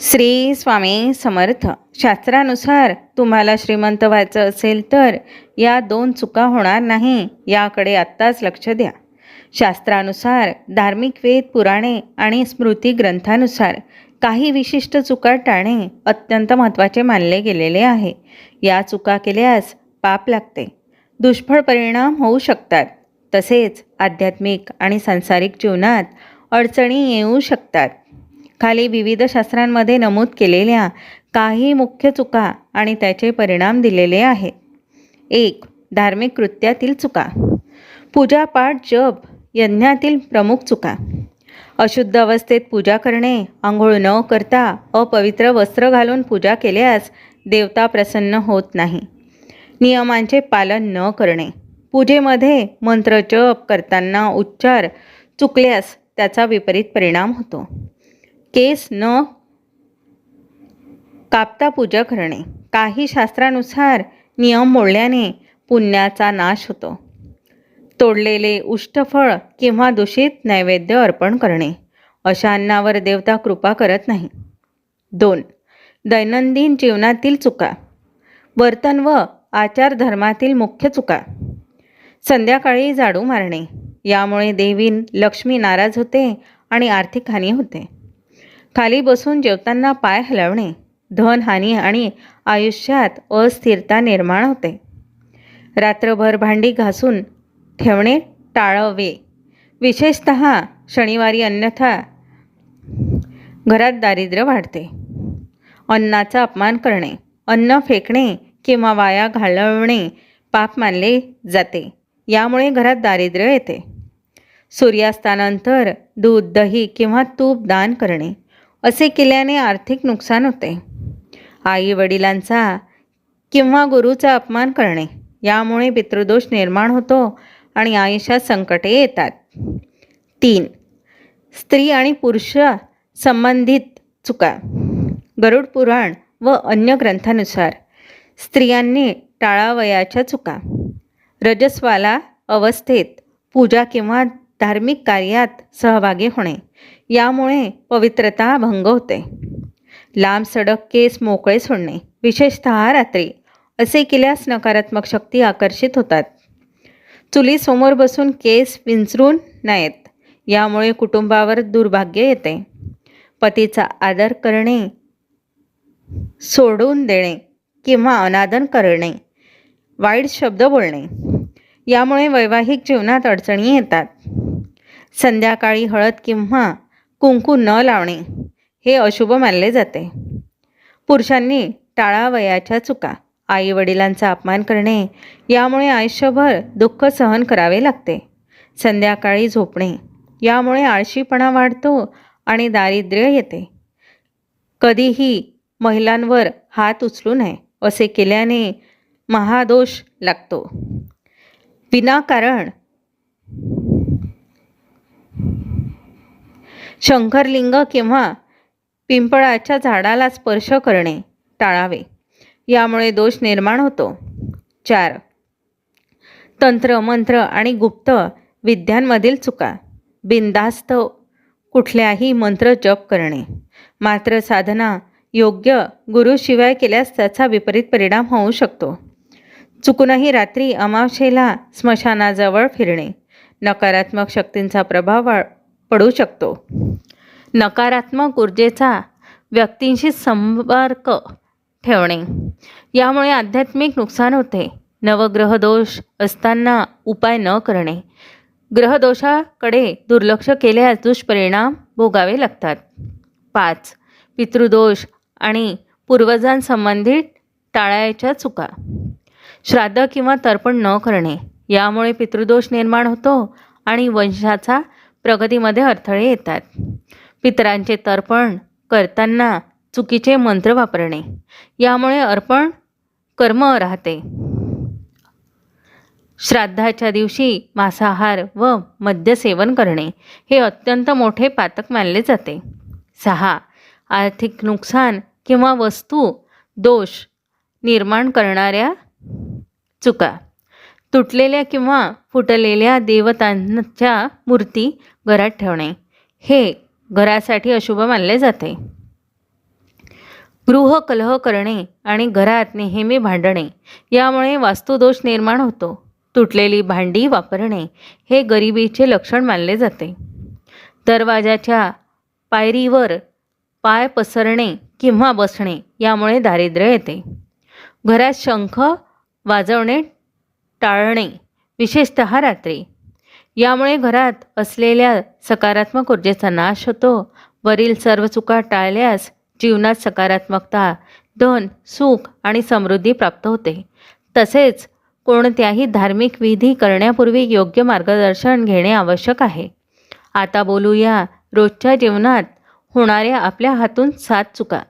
श्री स्वामी समर्थ. शास्त्रानुसार तुम्हाला श्रीमंत व्हायचं असेल तर या दोन चुका होणार नाही याकडे आत्ताच लक्ष द्या. शास्त्रानुसार धार्मिक वेद पुराणे आणि स्मृती ग्रंथानुसार काही विशिष्ट चुका टाळणे अत्यंत महत्त्वाचे मानले गेलेले आहे. या चुका केल्यास पाप लागते. दुष्फळ परिणाम होऊ शकतात. तसेच आध्यात्मिक आणि सांसारिक जीवनात अडचणी येऊ शकतात. खाली विविध शास्त्रांमध्ये नमूद केलेल्या काही मुख्य चुका आणि त्याचे परिणाम दिलेले आहेत एक धार्मिक कृत्यातील चुका. पूजापाठ जप यज्ञातील प्रमुख चुका. अशुद्ध अवस्थेत पूजा करणे आंघोळ न करता अपवित्र वस्त्र घालून पूजा केल्यास देवता प्रसन्न होत नाही. नियमांचे पालन न करणे. पूजेमध्ये मंत्र जप करताना उच्चार चुकल्यास त्याचा विपरीत परिणाम होतो. केस न कापता पूजा करणे. काही शास्त्रानुसार नियम मोडल्याने पुण्याचा नाश होतो. तोडलेले उष्टफळ किंवा दूषित नैवेद्य अर्पण करणे. अशा अन्नावर देवता कृपा करत नाही. दोन दैनंदिन जीवनातील चुका. वर्तन व आचार धर्मातील मुख्य चुका. संध्याकाळी झाडू मारणे. यामुळे देवी लक्ष्मी नाराज होते आणि आर्थिक हानी होते. खाली बसून जेवताना पाय हलवणे धनहानी आणि आयुष्यात अस्थिरता निर्माण होते. रात्रभर भांडी घासून ठेवणे टाळावे. विशेषत शनिवारी अन्यथा घरात दारिद्र्य वाढते. अन्नाचा अपमान करणे अन्न फेकणे किंवा वाया घालवणे पाप मानले जाते. यामुळे घरात दारिद्र्य येते. सूर्यास्तानंतर दूध दही किंवा तूप दान करणे असे केल्याने आर्थिक नुकसान होते. आई वडिलांचा किंवा गुरुचा अपमान करणे यामुळे पितृदोष निर्माण होतो आणि आयुष्यात संकटे येतात. तीन स्त्री आणि पुरुष संबंधित चुका. गरुड पुराण व अन्य ग्रंथानुसार स्त्रियांनी टाळावयाच्या चुका. रजस्वाला अवस्थेत पूजा किंवा धार्मिक कार्यात सहभागी होणे. यामुळे पवित्रता भंग होते. लांब सडक केस मोकळे सोडणे विशेषत रात्री असे केल्यास नकारात्मक शक्ती आकर्षित होतात. चुलीसमोर बसून केस विंचरून नाहीत यामुळे कुटुंबावर दुर्भाग्य येते. पतीचा आदर करणे सोडून देणे किंवा अनादर करणे वाईट शब्द बोलणे यामुळे वैवाहिक जीवनात अडचणी येतात. संध्याकाळी हळद किंवा कुंकू न लावणे हे अशुभ मानले जाते. पुरुषांनी टाळावयाच्या चुका आई वडिलांचा अपमान करणे यामुळे आयुष्यभर दुःख सहन करावे लागते. संध्याकाळी झोपणे यामुळे आळशीपणा वाढतो आणि दारिद्र्य येते. कधीही महिलांवर हात उचलू नये असे केल्याने महादोष लागतो. विनाकारण शंकरलिंग किंवा पिंपळाच्या झाडाला स्पर्श करणे टाळावे. यामुळे दोष निर्माण होतो. चार. तंत्र मंत्र आणि गुप्त विद्यांमधील चुका. बिनधास्त कुठल्याही मंत्र जप करणे. मात्र साधना योग्य गुरुशिवाय केल्यास त्याचा विपरीत परिणाम होऊ शकतो. चुकूनही रात्री अमावशेला स्मशानाजवळ फिरणे. नकारात्मक शक्तींचा प्रभाव पडू शकतो. नकारात्मक ऊर्जेचा व्यक्तींशी संपर्क ठेवणे. यामुळे आध्यात्मिक नुकसान होते. नवग्रह दोष असताना उपाय न करणे. ग्रहदोषाकडे दुर्लक्ष केल्यास दुष्परिणाम भोगावे लागतात. पाच. पितृदोष आणि पूर्वजांसंबंधित टाळायच्या चुका. श्राद्ध किंवा तर्पण न करणे. यामुळे पितृदोष निर्माण होतो आणि वंशाचा प्रगतीमध्ये अडथळे येतात. पितरांचे तर्पण करताना चुकीचे मंत्र वापरणे. यामुळे अर्पण कर्म राहते. श्राद्धाच्या दिवशी मांसाहार व मद्यसेवन करणे हे अत्यंत मोठे पातक मानले जाते. सहा. आर्थिक नुकसान किंवा वस्तू दोष निर्माण करणाऱ्या चुका. तुटलेल्या किंवा फुटलेल्या देवतांच्या मूर्ती घरात ठेवणे. हे घरासाठी अशुभ मानले जाते. गृह कलह करणे आणि घरात नेहमी भांडणे यामुळे वास्तुदोष निर्माण होतो. तुटलेली भांडी वापरणे हे गरिबीचे लक्षण मानले जाते. दरवाजाच्या पायरीवर पाय पसरणे किंवा बसणे यामुळे दारिद्र्य येते. घरात शंख वाजवणे टाळणे विशेषत रात्री. यामुळे घरात असलेल्या सकारात्मक ऊर्जेचा नाश होतो. वरील सर्व चुका टाळल्यास जीवनात सकारात्मकता धन सुख आणि समृद्धी प्राप्त होते. तसेच कोणत्याही धार्मिक विधी करण्यापूर्वी योग्य मार्गदर्शन घेणे आवश्यक आहे. आता बोलूया रोजच्या जीवनात होणाऱ्या आपल्या हातून सात चुका.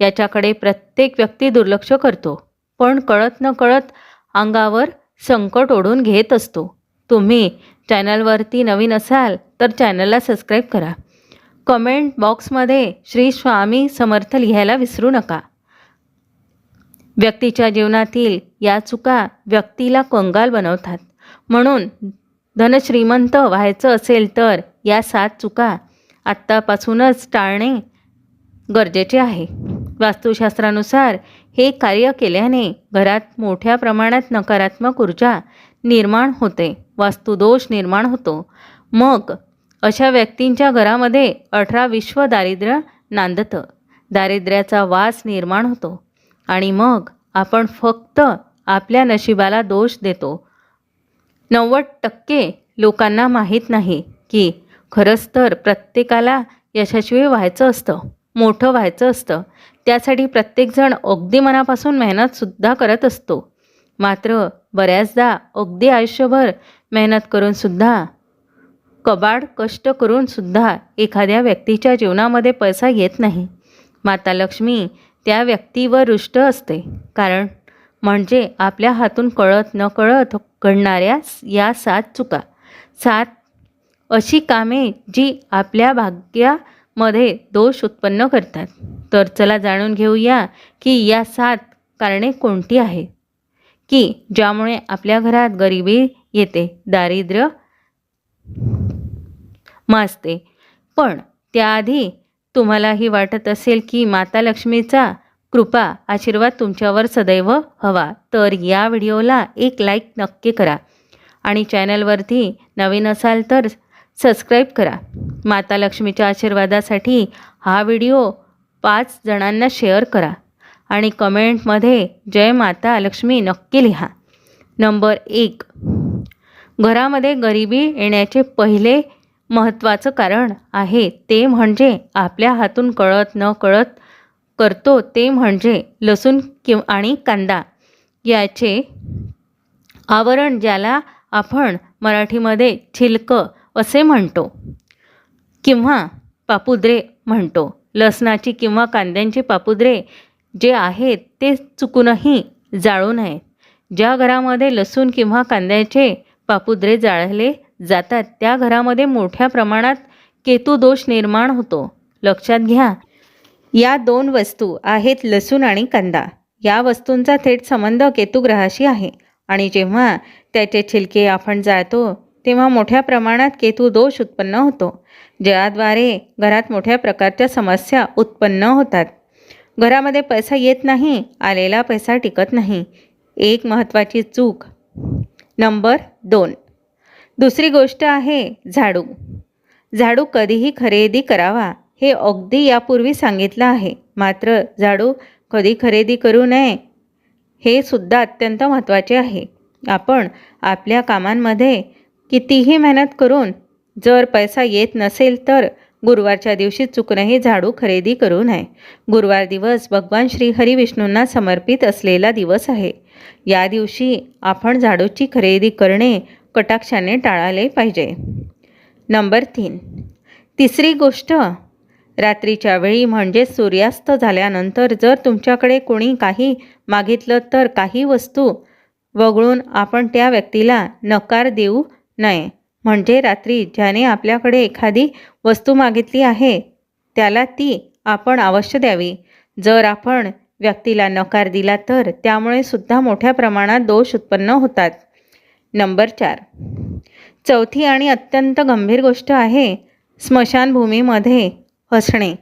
याच्याकडे प्रत्येक व्यक्ती दुर्लक्ष करतो पण कळत न कळत अंगावर संकट ओढून घेत असतो. तुम्ही चॅनलवरती नवीन असाल तर चॅनलला सबस्क्राईब करा. कमेंट बॉक्समध्ये श्री स्वामी समर्थ लिहायला विसरू नका. व्यक्तीच्या जीवनातील या चुका व्यक्तीला कंगाल बनवतात. म्हणून धनश्रीमंत व्हायचं असेल तर या सात चुका आत्तापासूनच टाळणे गरजेचे आहे. वास्तुशास्त्रानुसार हे कार्य केल्याने घरात मोठ्या प्रमाणात नकारात्मक ऊर्जा निर्माण होते. वास्तुदोष निर्माण होतो. मग अशा व्यक्तींच्या घरामध्ये अठरा विश्व दारिद्र्य नांदतं. दारिद्र्याचा वास निर्माण होतो. आणि मग आपण फक्त आपल्या नशिबाला दोष देतो. नव्वद टक्के लोकांना माहीत नाही की खरंच तर प्रत्येकाला यशस्वी व्हायचं असतं मोठं व्हायचं असतं. त्यासाठी प्रत्येकजण अगदी मनापासून मेहनतसुद्धा करत असतो. मात्र बऱ्याचदा अगदी आयुष्यभर मेहनत करूनसुद्धा कबाड कष्ट करूनसुद्धा एखाद्या व्यक्तीच्या जीवनामध्ये पैसा येत नाही. माता लक्ष्मी त्या व्यक्तीवर रुष्ट असते. कारण म्हणजे आपल्या हातून कळत न कळत घडणाऱ्या या सात चुका. सात अशी कामे जी आपल्या भाग्यामध्ये दोष उत्पन्न करतात. तर चला जाणून घेऊया की या सात कारणे कोणती आहेत? की ज्यामुळे आपल्या घरात गरिबी येते दारिद्र्य माजते. पण त्याआधी तुम्हालाही वाटत असेल की माता लक्ष्मीचा कृपा आशीर्वाद तुमच्यावर सदैव हवा तर या व्हिडिओला एक लाईक नक्की करा आणि चॅनलवरती नवीन असाल तर सबस्क्राईब करा. माता लक्ष्मीच्या आशीर्वादासाठी हा व्हिडिओ पाच जणांना शेअर करा. आणि कमेंटमध्ये जय माता लक्ष्मी नक्की लिहा. नंबर एक. घरामध्ये गरिबी येण्याचे पहिले महत्त्वाचं कारण आहे ते म्हणजे आपल्या हातून कळत न कळत करतो ते म्हणजे लसूण किंवा आणि कांदा. याचे आवरण ज्याला आपण मराठीमध्ये छिलकं असे म्हणतो किंवा पापुद्रे म्हणतो. लसणाची किंवा कांद्यांची पापुद्रे जे आहेत ते चुकूनही जाळू नये. ज्या घरामध्ये लसूण किंवा कांद्याचे पापुद्रे जाळले जातात त्या घरामध्ये मोठ्या प्रमाणात केतुदोष निर्माण होतो. लक्षात घ्या या दोन वस्तू आहेत लसूण आणि कांदा. या वस्तूंचा थेट संबंध केतुग्रहाशी आहे आणि जेव्हा त्याचे छिलके आपण जाळतो तेव्हा मोठ्या प्रमाणात केतू दोष उत्पन्न होतो ज्याद्वारे घरात मोठ्या प्रकारच्या समस्या उत्पन्न होतात. घरामध्ये पैसा येत नाही आलेला पैसा टिकत नाही. एक महत्त्वाची चूक. नंबर दोन. दुसरी गोष्ट आहे झाडू. झाडू कधीही खरेदी करावा हे अगदी यापूर्वी सांगितलं आहे. मात्र झाडू कधी खरेदी करू नये हे सुद्धा अत्यंत महत्त्वाचे आहे. आपण आपल्या कामांमध्ये कितीही मेहनत करून जर पैसा येत नसेल तर गुरुवारच्या दिवशी चुकूनही झाडू खरेदी करू नये. गुरुवार दिवस भगवान श्री हरिविष्णूंना समर्पित असलेला दिवस आहे. या दिवशी आपण झाडूची खरेदी करणे कटाक्षाने टाळाले पाहिजे. नंबर तीन. तिसरी गोष्ट रात्रीच्या वेळी म्हणजे सूर्यास्त झाल्यानंतर जर तुमच्याकडे कोणी काही मागितलं तर काही वस्तू वगळून आपण त्या व्यक्तीला नकार देऊ नये. म्हणजे रात्री ज्याने आपल्याकडे एखादी वस्तू मागितली आहे त्याला ती आपण अवश्य द्यावी. जर आपण व्यक्तीला नकार दिला तर त्यामुळे सुद्धा मोठ्या प्रमाणात दोष उत्पन्न होतात. नंबर चार. चौथी आणि अत्यंत गंभीर गोष्ट आहे स्मशानभूमीमध्ये हसणे.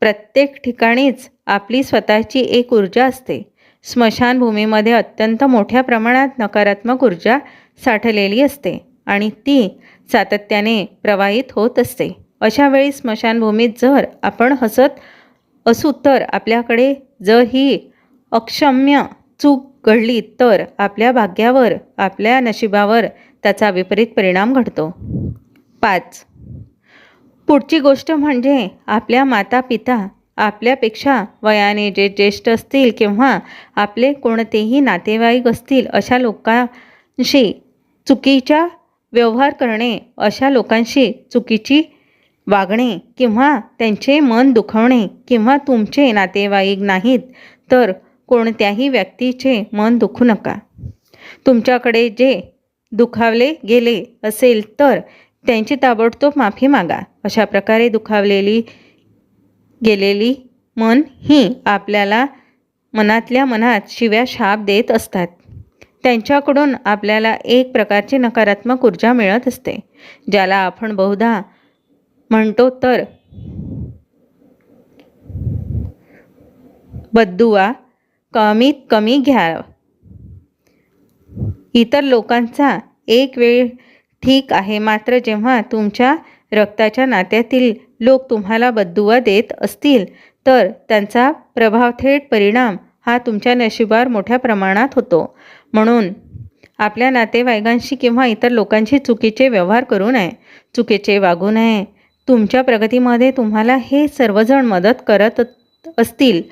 प्रत्येक ठिकाणीच आपली स्वतःची एक ऊर्जा असते. स्मशानभूमीमध्ये अत्यंत मोठ्या प्रमाणात नकारात्मक ऊर्जा साठलेली असते. आणि ती सातत्याने प्रवाहित होत असते. अशा वेळी स्मशानभूमीत जर आपण हसत असू तर आपल्याकडे जर ही अक्षम्य चूक घडली तर आपल्या भाग्यावर आपल्या नशिबावर त्याचा विपरीत परिणाम घडतो. पाच. पुढची गोष्ट म्हणजे आपल्या माता पिता आपल्यापेक्षा वयाने जे ज्येष्ठ असतील किंवा आपले कोणतेही नातेवाईक असतील अशा लोकांशी चुकीच्या व्यवहार करणे अशा लोकांशी चुकीची वागणे किंवा त्यांचे मन दुखवणे किंवा तुमचे नातेवाईक नाहीत तर कोणत्याही व्यक्तीचे मन दुखू नका. तुमच्याकडे जे दुखावले गेले असेल तर त्यांची ताबडतोब माफी मागा. अशा प्रकारे दुखावलेली गेलेली मन ही आपल्याला मनातल्या मनात शिव्या शाप देत असतात. त्यांच्याकडून आपल्याला एक प्रकारची नकारात्मक ऊर्जा मिळत असते. ज्याला आपण बहुधा म्हणतो तर बद्दुआ कमीत कमी घ्या इतर लोकांचा एक वेळ ठीक आहे मात्र जेव्हा तुमच्या रक्ताच्या नात्यातील लोक तुम्हाला बद्दुआ देत असतील तर त्यांचा प्रभाव थेट परिणाम हा तुमच्या नशिबावर मोठ्या प्रमाणात होतो. म्हणून आपल्या नातेवाईकांशी किंवा इतर लोकांशी चुकीचे व्यवहार करू नये. चुकीचे वागू नये. तुमच्या प्रगतीमध्ये तुम्हाला हे सर्वजण मदत करत असतील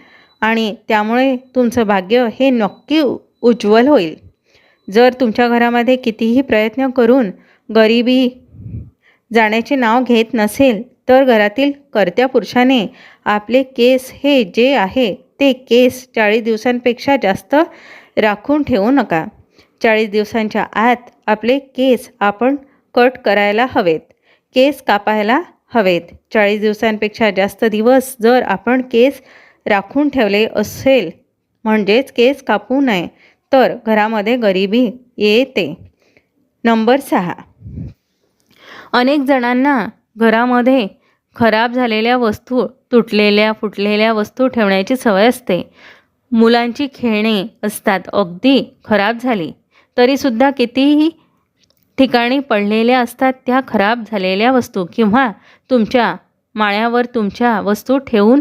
आणि त्यामुळे तुमचं भाग्य हे नक्की उज्ज्वल होईल. जर तुमच्या घरामध्ये कितीही प्रयत्न करून गरिबी जाण्याचे नाव घेत नसेल तर घरातील कर्त्या पुरुषाने आपले केस हे जे आहे ते केस चाळीस दिवसांपेक्षा जास्त राखून ठेवू नका. चाळीस दिवसांच्या आत आपले केस आपण कट करायला हवेत. केस कापायला हवेत. चाळीस दिवसांपेक्षा जास्त दिवस जर आपण केस राखून ठेवले असेल म्हणजेच केस कापू नये तर घरामध्ये गरिबी येते. नंबर सहा. अनेक जणांना घरामध्ये खराब झालेल्या वस्तू तुटलेल्या फुटलेल्या वस्तू ठेवण्याची सवय असते. मुलांची खेळणे असतात. अगदी खराब झाली. तरीसुद्धा कितीही ठिकाणी पडलेल्या असतात त्या खराब झालेल्या वस्तू किंवा तुमच्या माळ्यावर तुमच्या वस्तू ठेवून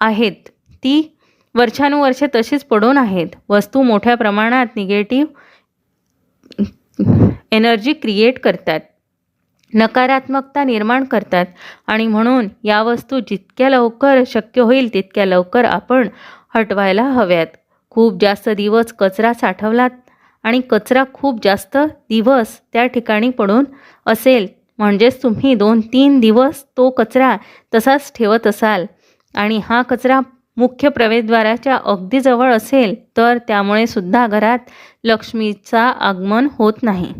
आहेत. ती वर्षानुवर्षे तशीच पडून आहेत. वस्तू मोठ्या प्रमाणात निगेटिव्ह एनर्जी क्रिएट करतात. नकारात्मकता निर्माण करतात. आणि म्हणून या वस्तू जितक्या लवकर शक्य होईल तितक्या लवकर आपण हटवायला हव्यात. खूप जास्त दिवस कचरा साठवलात आणि कचरा खूप जास्त दिवस त्या ठिकाणी पडून असेल. म्हणजेच तुम्ही दोन तीन दिवस तो कचरा तसाच ठेवत असाल. आणि हा कचरा मुख्य प्रवेशद्वाराच्या अगदी जवळ असेल तर त्यामुळे सुद्धा घरात लक्ष्मीचा आगमन होत नाही.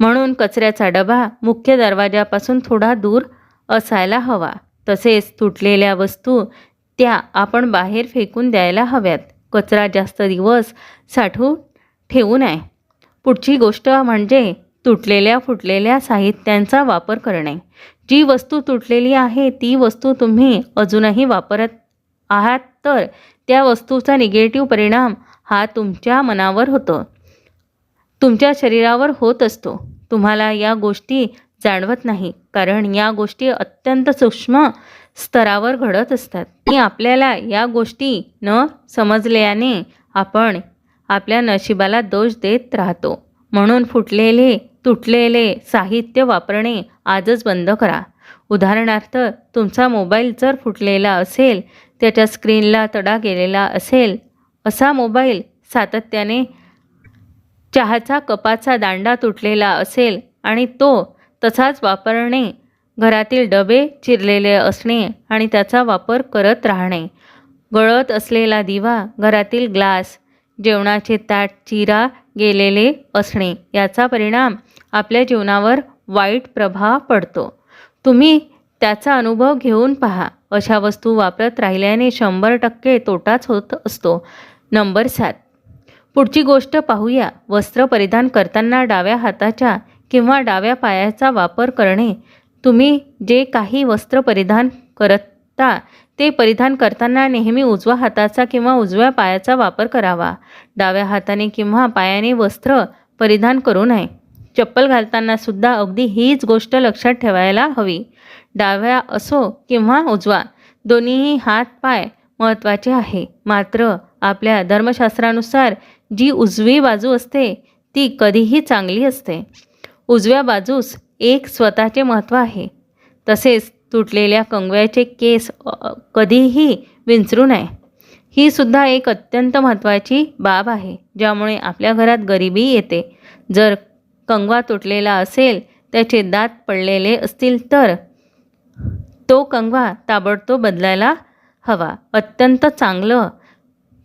म्हणून कचऱ्याचा डबा मुख्य दरवाजापासून थोडा दूर असायला हवा. तसेच तुटलेल्या वस्तू त्या आपण बाहेर फेकून द्यायला हव्यात. कचरा जास्त दिवस साठवून ठेवू नये. पुढची गोष्ट म्हणजे तुटलेल्या फुटलेल्या साहित्यांचा वापर करणे. जी वस्तू तुटलेली आहे ती वस्तू तुम्ही अजूनही वापरत आहात तर त्या वस्तूचा निगेटिव्ह परिणाम हा तुमच्या मनावर होतो. तुमच्या शरीरावर होत असतो. तुम्हाला या गोष्टी जाणवत नाही. कारण या गोष्टी अत्यंत सूक्ष्म स्तरावर घडत असतात. आणि आपल्याला या गोष्टी न समजल्याने आपण आपल्या नशिबाला दोष देत राहतो. म्हणून फुटलेले तुटलेले साहित्य वापरणे आजच बंद करा. उदाहरणार्थ तुमचा मोबाईल जर फुटलेला असेल त्याच्या स्क्रीनला तडा गेलेला असेल असा मोबाईल सातत्याने चहाचा कपाचा दांडा तुटलेला असेल आणि तो तसाच वापरणे घरातील डबे चिरलेले असणे आणि त्याचा वापर करत राहणे. गळत असलेला दिवा घरातील ग्लास जेवणाचे ताट चिरा गेलेले असणे याचा परिणाम आपल्या जीवनावर वाईट प्रभाव पडतो. तुम्ही त्याचा अनुभव घेऊन पहा. अशा वस्तू वापरत राहिल्याने शंभर टक्के तोटाच होत असतो. नंबर सात. पुढची गोष्ट पाहूया. वस्त्र परिधान करताना डाव्या हाताच्या किंवा डाव्या पायाचा वापर करणे. तुम्ही जे काही वस्त्र परिधान करता ते परिधान करताना नेहमी उजव्या हाताचा किंवा उजव्या पायाचा वापर करावा. डाव्या हाताने किंवा पायाने वस्त्र परिधान करू नये. चप्पल घालताना सुद्धा अगदी हीच गोष्ट लक्षात ठेवायला हवी. डाव्या असो किंवा उजवा दोन्हीही हात पाय महत्त्वाचे आहे. मात्र आपल्या धर्मशास्त्रानुसार जी उजवी बाजू असते ती कधीही चांगली असते. उजव्या बाजूस एक स्वतःचे महत्त्व आहे. तसेच तुटलेल्या कंगव्याचे केस कधीही विंचरू नये. ही सुद्धा एक अत्यंत महत्त्वाची बाब आहे ज्यामुळे आपल्या घरात गरिबी येते. जर कंगवा तुटलेला असेल त्याचे दात पडलेले असतील तर तो कंगवा ताबडतोब बदलायला हवा. अत्यंत चांगलं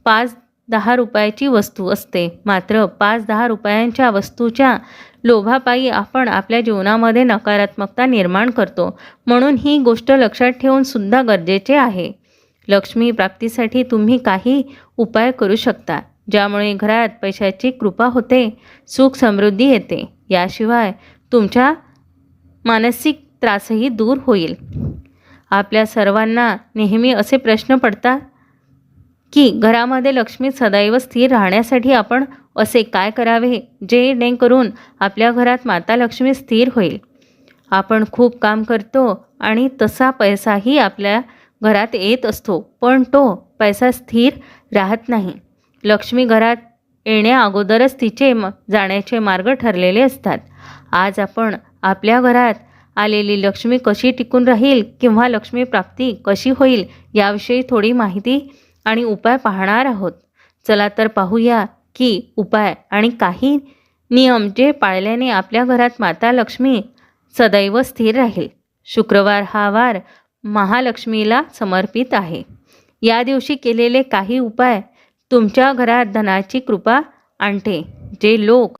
पाच दहा रुपयाची वस्तू असते. मात्र पाच दहा रुपयांच्या वस्तूच्या लोभापायी आपण आपल्या जीवनामध्ये नकारात्मकता निर्माण करतो. म्हणून ही गोष्ट लक्षात ठेवून सुद्धा गरजेचे आहे. लक्ष्मी प्राप्तीसाठी तुम्ही काही उपाय करू शकता ज्यामुळे घरात पैशाची कृपा होते सुख समृद्धी येते. याशिवाय तुमच्या मानसिक त्रासही दूर होईल. आपल्या सर्वांना नेहमी असे प्रश्न पडतात की घरामध्ये लक्ष्मी सदैव स्थिर राहण्यासाठी आपण असे काय करावे? जे करून आपल्या घरात माता लक्ष्मी स्थिर होईल. आपण खूप काम करतो आणि तसा पैसाही आपल्या घरात येत असतो पण तो पैसा स्थिर राहत नाही. लक्ष्मी घरात येण्या अगोदरच तिचे म जाण्याचे मार्ग ठरलेले असतात. आज आपण आपल्या घरात आलेली लक्ष्मी कशी टिकून राहील किंवा लक्ष्मी प्राप्ती कशी होईल याविषयी थोडी माहिती आणि उपाय पाहणार आहोत. चला तर पाहूया की उपाय आणि काही नियम जे पाळल्याने आपल्या घरात माता लक्ष्मी सदैव स्थिर राहील. शुक्रवार हा वार महालक्ष्मीला समर्पित आहे. या दिवशी केलेले काही उपाय तुमच्या घरात धनाची कृपा आणते जे लोक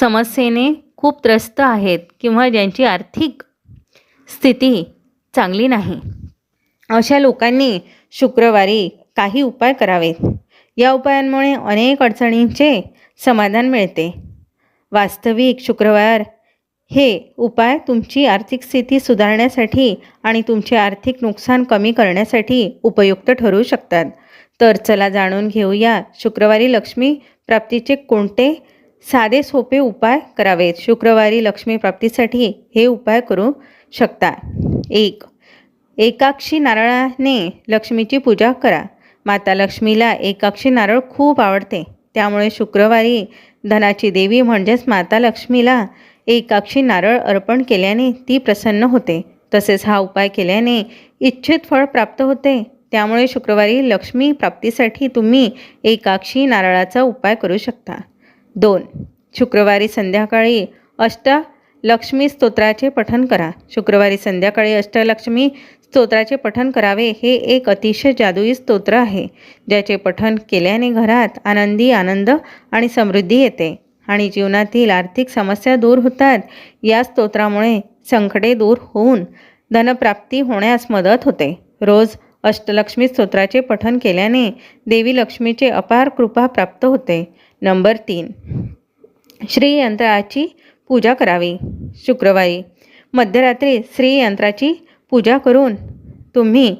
समस्येने खूप त्रस्त आहेत किंवा ज्यांची आर्थिक स्थिती चांगली नाही. अशा लोकांनी शुक्रवारी काही उपाय करावेत या उपायांमुळे अनेक अडचणींचे समाधान मिळते. वास्तविक शुक्रवार हे उपाय तुमची आर्थिक स्थिती सुधारण्यासाठी आणि तुमचे आर्थिक नुकसान कमी करण्यासाठी उपयुक्त ठरू शकतात. तर चला जाणून घेऊया शुक्रवारी लक्ष्मी प्राप्तीचे कोणते साधे सोपे उपाय करावेत. शुक्रवारी लक्ष्मी प्राप्तीसाठी हे उपाय करू शकता. एक एकाक्षी नारळाने लक्ष्मीची पूजा करा. माता लक्ष्मीला एकाक्षी नारळ खूप आवडते. त्यामुळे शुक्रवारी धनाची देवी म्हणजेच माता लक्ष्मीला एकाक्षी नारळ अर्पण केल्याने ती प्रसन्न होते. तसेच हा उपाय केल्याने इच्छित फळ प्राप्त होते. त्यामुळे शुक्रवारी लक्ष्मी प्राप्तीसाठी तुम्ही एकाक्षी नारळाचा उपाय करू शकता. दोन शुक्रवारी संध्याकाळी अष्ट लक्ष्मी स्तोत्राचे पठण करा. शुक्रवारी संध्याकाळी अष्टलक्ष्मी स्तोत्राचे पठण करावे हे एक अतिशय जादुई स्तोत्र आहे ज्याचे पठण केल्याने घरात आनंदी आनंद आणि समृद्धी येते आणि जीवनातील आर्थिक समस्या दूर होतात. या स्तोत्रामुळे संकटे दूर होऊन धनप्राप्ती होण्यास मदत होते. रोज अष्टलक्ष्मी स्तोत्राचे पठण केल्याने देवी लक्ष्मीचे अपार कृपा प्राप्त होते. नंबर तीन. श्रीयंत्राची पूजा करावी. शुक्रवारी मध्यरात्री श्रीयंत्राची पूजा करून तुम्ही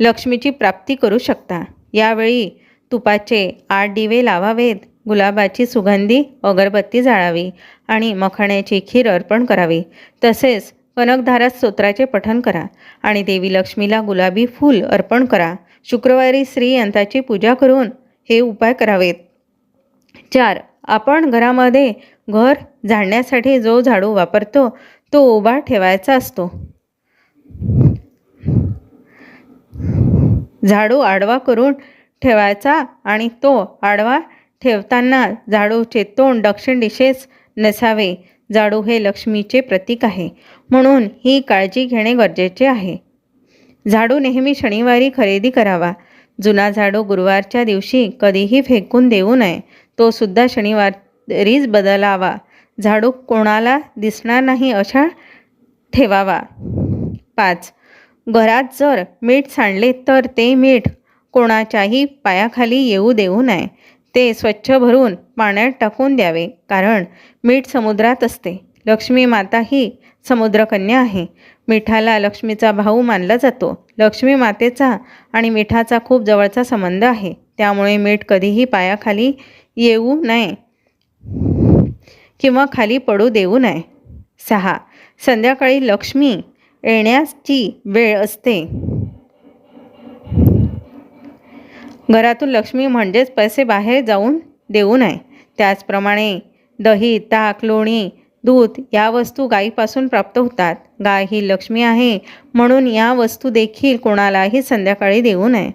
लक्ष्मीची प्राप्ती करू शकता. यावेळी तुपाचे आठ दिवे लावावेत गुलाबाची सुगंधी अगरबत्ती जाळावी आणि मखाण्याची खीर अर्पण करावी. तसेच कनकधारा स्तोत्राचे पठन करा आणि देवी लक्ष्मीला गुलाबी फूल अर्पण करा. शुक्रवारी श्रीयंताची पूजा करून हे उपाय करावेत. चार. आपण घरामध्ये घर झाडण्यासाठी जो झाडू वापरतो तो उभा ठेवायचा असतो. झाडू आडवा करून ठेवायचा आणि तो आडवा ठेवताना झाडूचे तोंड दक्षिण दिशेस नसावे. झाडू हे लक्ष्मीचे प्रतीक आहे. म्हणून ही काळजी घेणे गरजेचे आहे. झाडू नेहमी शनिवारी खरेदी करावा. जुना झाडू गुरुवारच्या दिवशी कधीही फेकून देऊ नये. तो सुद्धा शनिवारीच बदलावा. झाडू कोणाला दिसणार नाही अशा ठेवावा. पाच. घरात जर मीठ सांडले तर ते मीठ. कोणाच्याही पायाखाली येऊ देऊ नये. ते स्वच्छ भरून पाण्यात टाकून द्यावे कारण मीठ समुद्रात असते. लक्ष्मी माता ही समुद्रकन्या आहे. मिठाला लक्ष्मीचा भाऊ मानला जातो. लक्ष्मी मातेचा आणि मिठाचा खूप जवळचा संबंध आहे. त्यामुळे मीठ कधीही पायाखाली येऊ नये किंवा खाली पडू देऊ नये. सहा. संध्याकाळी लक्ष्मी येण्याची वेळ असते. घरातून लक्ष्मी म्हणजेच पैसे बाहेर जाऊन देऊ नये. त्याचप्रमाणे दही ताक लोणी दूध या वस्तू गायीपासून प्राप्त होतात. गाय ही लक्ष्मी आहे म्हणून या वस्तू देखील कोणालाही संध्याकाळी देऊ नये.